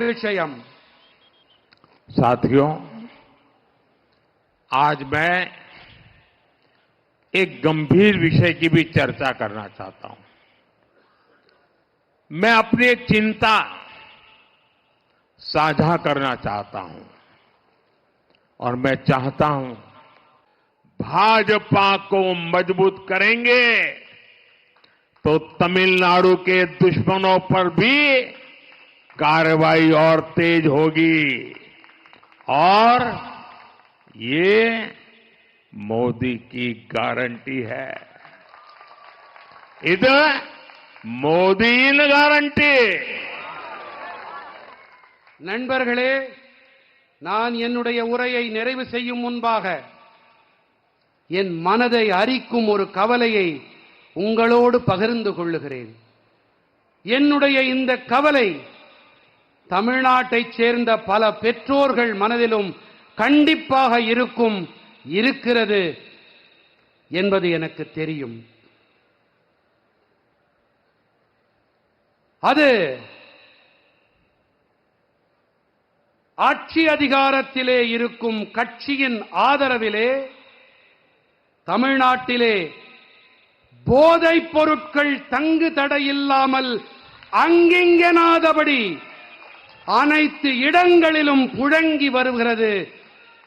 विषयम साथियों, आज मैं एक गंभीर विषय की भी चर्चा करना चाहता हूँ। मैं अपनी एक चिंता साझा करना चाहता हूँ और मैं चाहता हूँ भाजपा को मज़बूत करेंगे तो तमिलनाडु के दुश्मनों पर भी कार्रवाई और तेज होगी और ये मोदी की गारंटी है இது மோடியின் கேரண்டி நண்பர்களே நான் என்னுடைய உரையை நிறைவு செய்யும் முன்பாக என் மனதை அரிக்கும் ஒரு கவலையை உங்களோடு பகிர்ந்து கொள்ளுகிறேன் என்னுடைய இந்த கவலை தமிழ்நாட்டைச் சேர்ந்த பல பெற்றோர்கள் மனதிலும் கண்டிப்பாக இருக்கும் இருக்கிறது என்பது எனக்கு தெரியும். அது ஆட்சி அதிகாரத்திலே இருக்கும் கட்சியின் ஆதரவிலே தமிழ்நாட்டிலே போதைப் பொருட்கள் தங்கு தடையில்லாமல் அங்கிங்கனாதபடி அனைத்து இடங்களிலும் புழங்கி வருகிறது.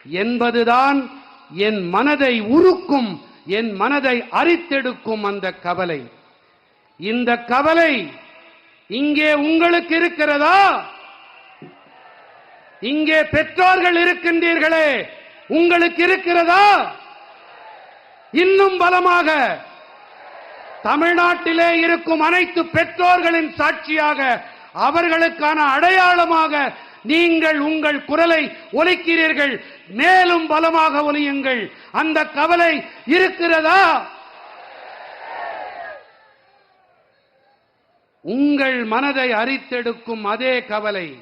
என்பதுதான் என் மனதை உருக்கும் என் மனதை அரித்தெடுக்கும் அந்த கவலை. இந்த கவலை இங்கே உங்களுக்கு இருக்கிறதா? இங்கே பெற்றோர்கள் இருக்கின்றீர்களே உங்களுக்கு இருக்கிறதா? இன்னும் பலமாக. தமிழ்நாட்டிலே இருக்கும் அனைத்து பெற்றோர்களின் சாட்சியாக அவர்களுக்கான அடையாளமாக நீங்கள் உங்கள் குரலை ஒலிக்கிறீர்கள். மேலும் பலமாக ஒலியுங்கள். அந்த கவலை இருக்கிறதா? உங்கள் மனதை அரித்தெடுக்கும் அதே கவலை.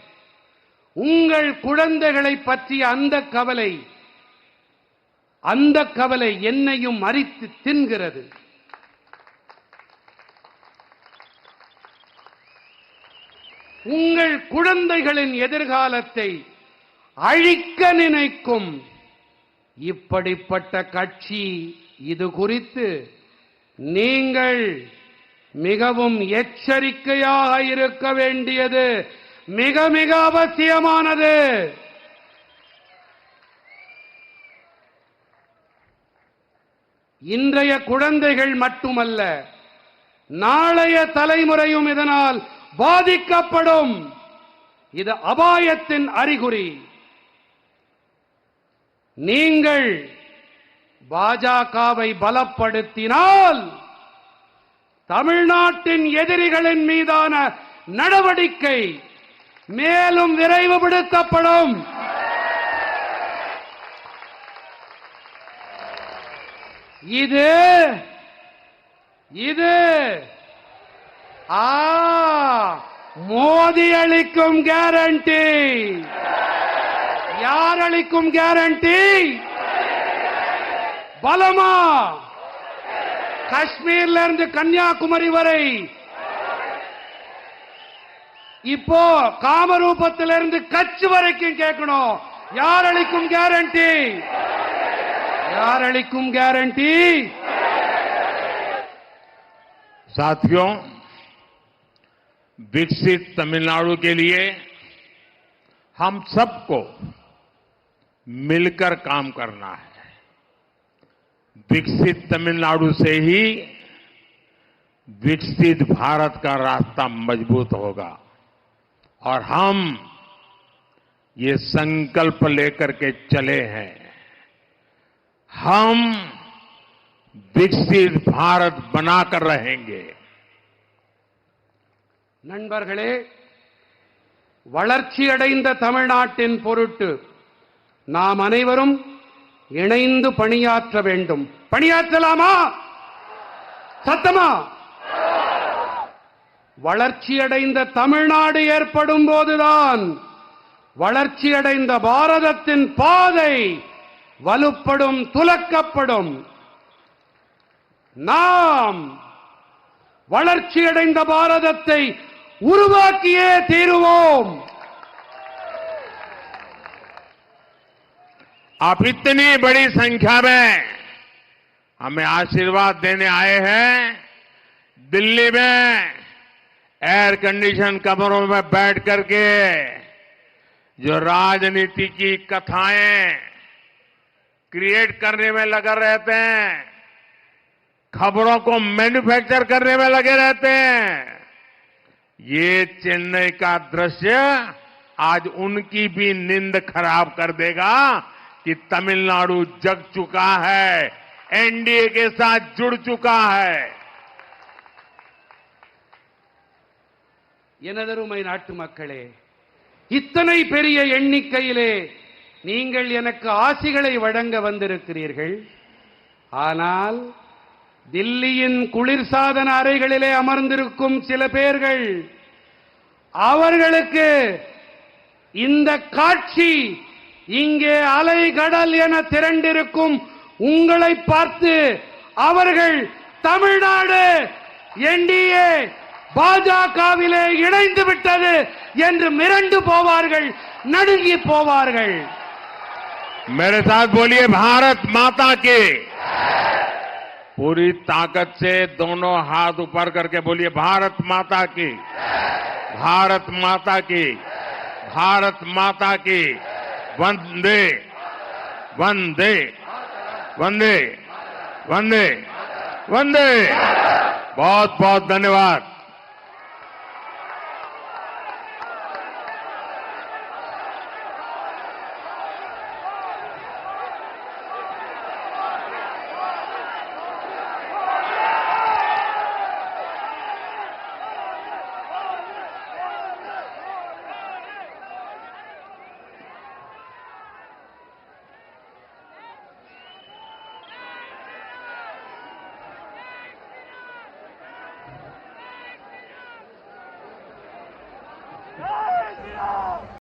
உங்கள் குழந்தைகளை பற்றிய அந்த கவலை. அந்த கவலை என்னையும் அரித்து தின்கிறது. உங்கள் குழந்தைகளின் எதிர்காலத்தை அழிக்க நினைக்கும். இப்படிப்பட்ட கட்சி இது குறித்து நீங்கள் மிகவும் எச்சரிக்கையாக இருக்க வேண்டியது மிக மிக அவசியமானது. இன்றைய குழந்தைகள் மட்டுமல்ல நாளைய தலைமுறையும் இதனால் பாதிக்கப்படும். இது அபாயத்தின் அறிகுறி. நீங்கள் பாஜகவை பலப்படுத்தினால் தமிழ்நாட்டின் எதிரிகளின் மீதான நடவடிக்கை மேலும் விரைவுபடுத்தப்படும். இது இது ஆ மோடி அளிக்கும் கேரண்டி யார் அளிக்கும் கேரண்டி பலமா காஷ்மீர்ல இருந்து கன்னியாகுமரி வரை இப்போ காமரூபத்திலிருந்து கட்சி வரைக்கும் கேட்கணும் யார் அளிக்கும் கேரண்டி யார் அளிக்கும் கேரண்டி साथियों विकसित तमिलनाडु के लिए हम सबको मिलकर काम करना है। विकसित तमिलनाडु से ही विकसित भारत का रास्ता मज़बूत होगा। और हम ये संकल्प लेकर के चले हैं। हम विकसित भारत बनाकर रहेंगे। நண்பர்களே வளர்ச்சியடைந்த தமிழ்நாட்டின் பொருட்டு நாம் அனைவரும் இணைந்து பணியாற்ற வேண்டும். பணியாற்றலாமா? சத்தமா? வளர்ச்சியடைந்த தமிழ்நாடு ஏற்படும் போதுதான் வளர்ச்சியடைந்த பாரதத்தின் பாதை வலுப்படும் துலக்கப்படும். நாம் வளர்ச்சியடைந்த பாரதத்தை आप इतनी बड़ी संख्या में हमें आशीर्वाद देने आए हैं। दिल्ली में एयर कंडीशन कमरों में बैठ करके जो राजनीति की कथाएँ क्रिएट करने में लगे रहते हैं, खबरों को मैन्युफैक्चर करने में लगे रहते हैं। ये चेन्नई का दृश्य आज उनकी भी नींद खराब कर देगा कि तमिलनाडु जग चुका है एनडीए के साथ जुड़ चुका है எனதருமை நாட்டு மக்களே இத்தனை பெரிய எண்ணிக்கையிலே நீங்கள் எனக்கு ஆசிகளை வழங்க வந்திருக்கிறீர்கள் ஆனால் தில்லியின் குளிர்சாதன அறைகளிலே அமர்ந்திருக்கும் சில பேர்கள் அவர்களுக்கு இந்த காட்சி இங்கே அலை கடல் என திரண்டிருக்கும் உங்களை பார்த்து அவர்கள் தமிழ்நாடு என்டிஏ பாஜகவிலே இணைந்து விட்டது என்று மிரண்டு போவார்கள் நடுங்கி போவார்கள். மேரே சாத் போலியே பாரத் மாதா கே पूरी ताकत से दोनों हाथ ऊपर करके बोलिए, भारत माता की, भारत माता की, भारत माता की, वंदे वंदे वंदे वंदे वंदे। बहुत बहुत धन्यवाद।